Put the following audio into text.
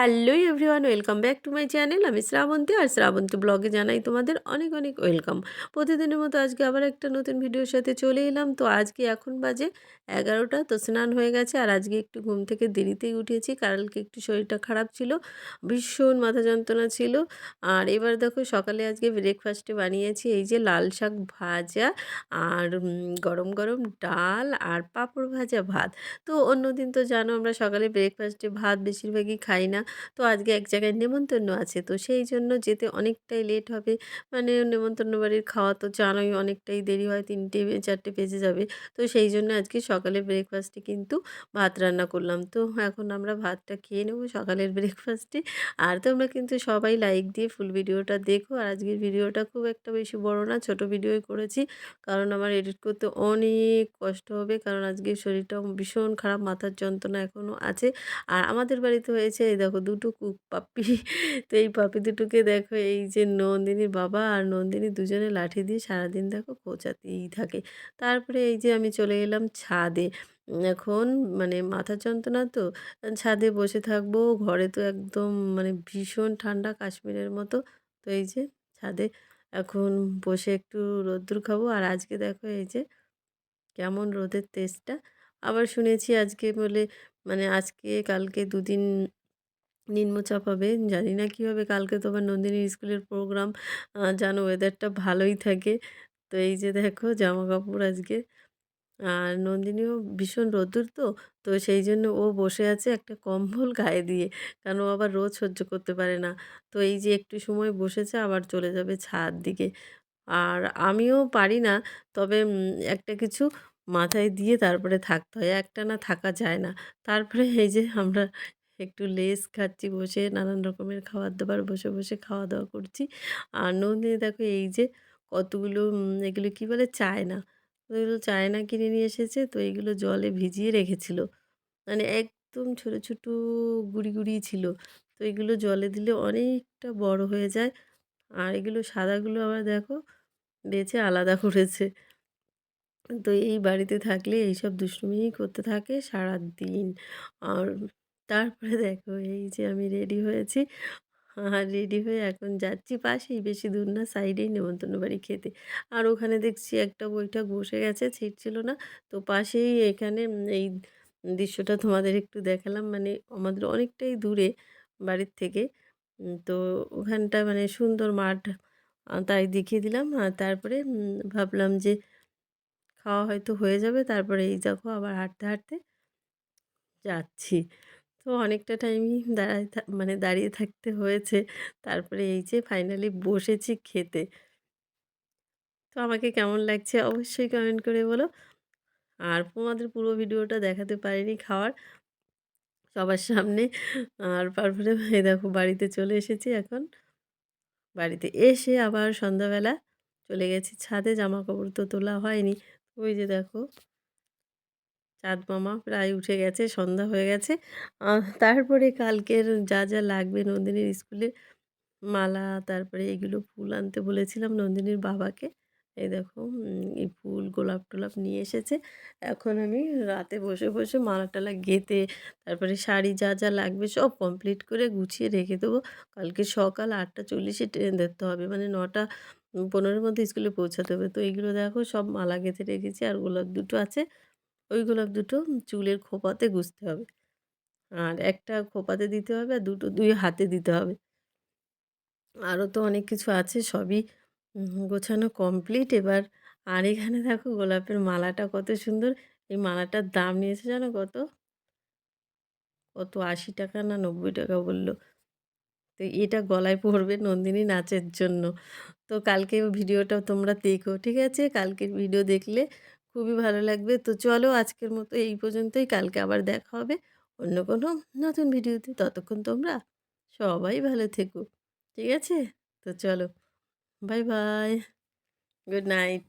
Welcome back to my channel. আমি শ্রাবন্তী আর শ্রাবন্তী ব্লগে জানাই তোমাদের অনেক অনেক ওয়েলকাম। প্রতিদিনের মতো আজকে আবার একটা নতুন ভিডিওর সাথে চলে এলাম। তো আজকে এখন বাজে এগারোটা, তো স্নান হয়ে গেছে আর আজকে একটু ঘুম থেকে দেরিতেই উঠেছি। কালকে একটু শরীরটা খারাপ ছিল, ভীষণ মাথা যন্ত্রণা ছিল। আর এবার দেখো সকালে আজকে ব্রেকফাস্টে বানিয়েছি এই যে লাল শাক ভাজা আর গরম গরম ডাল আর পাঁপড় ভাজা ভাত। তো অন্যদিন তো জানো আমরা সকালে ব্রেকফাস্টে ভাত বেশিরভাগই খাই না। তো আজকে এক জায়গায় নেমন্তন্ন আছে। তো সেই জন্য যেতে অনেকটাই লেট হবে। মানে নেমন্তন্ন বাড়ির খাওয়া তো জানোই অনেকটাই দেরি হয়, তিনটে চারটে বেজে যাবে। তো সেই জন্য আজকে সকালে ব্রেকফাস্টে কিন্তু ভাত রান্না করলাম। তো এখন আমরা ভাতটা খেয়ে নেব সকালের ব্রেকফাস্টে আর তোমরা কিন্তু সবাই লাইক দিয়ে ফুল ভিডিওটা দেখো। আর আজকের ভিডিওটা খুব একটা বেশি বড় না, ছোট ভিডিওই করেছি। কারণ আমার এডিট করতে অনেক কষ্ট হবে। কারণ আজকে শরীরটা ভীষণ খারাপ, মাথার যন্ত্রণা এখনও আছে। আর আমাদের বাড়িতে হয়েছে, এই দেখো দুটো কুক পাপ্পি। তো এই পাপি দুটোকে দেখো, এই যে নন্দিনীর বাবা আর নন্দিনী দুজনে লাঠি দিয়ে সারাদিন দেখো খোঁচাতেই থাকে। তারপরে এই যে আমি চলে এলাম ছাদে। এখন মানে মাথা যন্ত্রণা তো, ছাদে বসে থাকব, ঘরে তো একদম মানে ভীষণ ঠান্ডা কাশ্মীরের মতো। তো এই যে ছাদে এখন বসে একটু রোদ্দুর খাব। আর আজকে দেখো এই যে কেমন রোদের তেজটা। আবার শুনেছি আজকে বলে মানে আজকে কালকে দুদিন নিম্নচাপ হবে। জানি না কী হবে কালকে তো আবার নন্দিনীর স্কুলের প্রোগ্রাম জানো ওয়েদারটা ভালোই থাকে। তো এই যে দেখো জামা কাপড় আজকে। আর নন্দিনীও ভীষণ রোদ্দুর তো তো সেই জন্য ও বসে আছে একটা কম্বল গায়ে দিয়ে। কারণ ও আবার রোদ সহ্য করতে পারে না। তো এই যে একটু সময় বসেছে, আবার চলে যাবে ছাদ দিকে। আর আমিও পারি না, তবে একটা কিছু মাথায় দিয়ে তারপরে থাকতে হয়। একটা না থাকা যায় না। তারপরে এই যে আমরা একটু লেস খাচ্ছি, বসে নানান রকমের খাবার দাবার বসে বসে খাওয়া দাওয়া করছি। আর নন্দিনী দেখো এই যে কতগুলো এগুলো কী বলে চায়না। ওইগুলো চায়না কিনে নিয়ে এসেছে, তো এইগুলো জলে ভিজিয়ে রেখেছিল। মানে একদম ছোটো ছোটো গুড়ি গুড়ি ছিল। তো এগুলো জলে দিলে অনেকটা বড় হয়ে যায়। আর এগুলো সাদাগুলো আবার দেখো বেছে আলাদা করেছে। তো এই বাড়িতে থাকলে এইসব দুষ্টুমিই করতে থাকে সারা দিন আর তারপরে দেখো এই যে আমি রেডি হয়েছি। আর রেডি হয়ে এখন যাচ্ছি পাশেই, বেশি দূর না সাইডেই নেমন্তন্ন বাড়ি খেতে। আর ওখানে দেখছি একটা বৈঠক বসে গেছে ছিট ছিল না। তো পাশেই এখানে এই দৃশ্যটা তোমাদের একটু দেখালাম। মানে আমাদের অনেকটাই দূরে বাড়ির থেকে। তো ওখানটা মানে সুন্দর মাঠ তাই দেখিয়ে দিলাম। আর তারপরে ভাবলাম যে খাওয়া হয়তো হয়ে যাবে। তারপরে এই দেখো আবার হাঁটতে হাঁটতে যাচ্ছি। তো অনেকটা টাইমই দাঁড়ায় মানে দাঁড়িয়ে থাকতে হয়েছে। তারপরে এই যে ফাইনালি বসেছি খেতে। তো আমাকে কেমন লাগছে অবশ্যই কমেন্ট করে বলো। আর তোমাদের পুরো ভিডিওটা দেখাতে পারিনি খাওয়ার। সবার সামনে আর তারপরে এই দেখো বাড়িতে চলে এসেছি এখন। বাড়িতে এসে আবার সন্ধ্যাবেলা চলে গেছি ছাদে জামা কাপড় তো তোলা হয়নি। ওই যে দেখো চাঁদ মামা প্রায় উঠে গেছে, সন্ধ্যা হয়ে গেছে। তারপরে কালকের যা যা লাগবে নন্দিনীর স্কুলে মালা, তারপরে এগুলো ফুল আনতে বলেছিলাম নন্দিনীর বাবাকে। এই দেখো এই ফুল গোলাপ টোলাপ নিয়ে এসেছে। এখন আমি রাতে বসে বসে মালা টালা গেঁথে, তারপরে শাড়ি যা যা লাগবে সব কমপ্লিট করে গুছিয়ে রেখে দেবো। কালকে সকাল আটটা চল্লিশে ট্রেন ধরতে হবে মানে নটা পনেরোর মধ্যে স্কুলে পৌঁছাতে হবে। তো এইগুলো দেখো সব মালা গেঁথে রেখেছি, আর গোলাপ দুটো আছে। ওই গোলাপ দুটো চুলের খোপাতে গুঁজতে হবে। আর একটা খোপাতে দিতে হবে আর দুটো দুই হাতে দিতে হবে। আরও তো অনেক কিছু আছে সবই গোছানো কমপ্লিট এবার আর এখানে দেখো গোলাপের মালাটা কত সুন্দর। এই মালাটার দাম নিয়েছে জানো কত? কত আশি টাকা না নব্বই টাকা বলল। তো এটা গলায় পড়বে নন্দিনী নাচের জন্য। তো কালকে ভিডিওটা তোমরা দেখো, ঠিক আছে? কালকের ভিডিও দেখলে খুবই ভালো লাগবে। তো চলো আজকের মতো এই পর্যন্তই। কালকে আবার দেখা হবে অন্য কোনো নতুন ভিডিওতে। ততক্ষণ তোমরা সবাই ভালো থেকো। ঠিক আছে? তো চলো। Bye bye. Good night.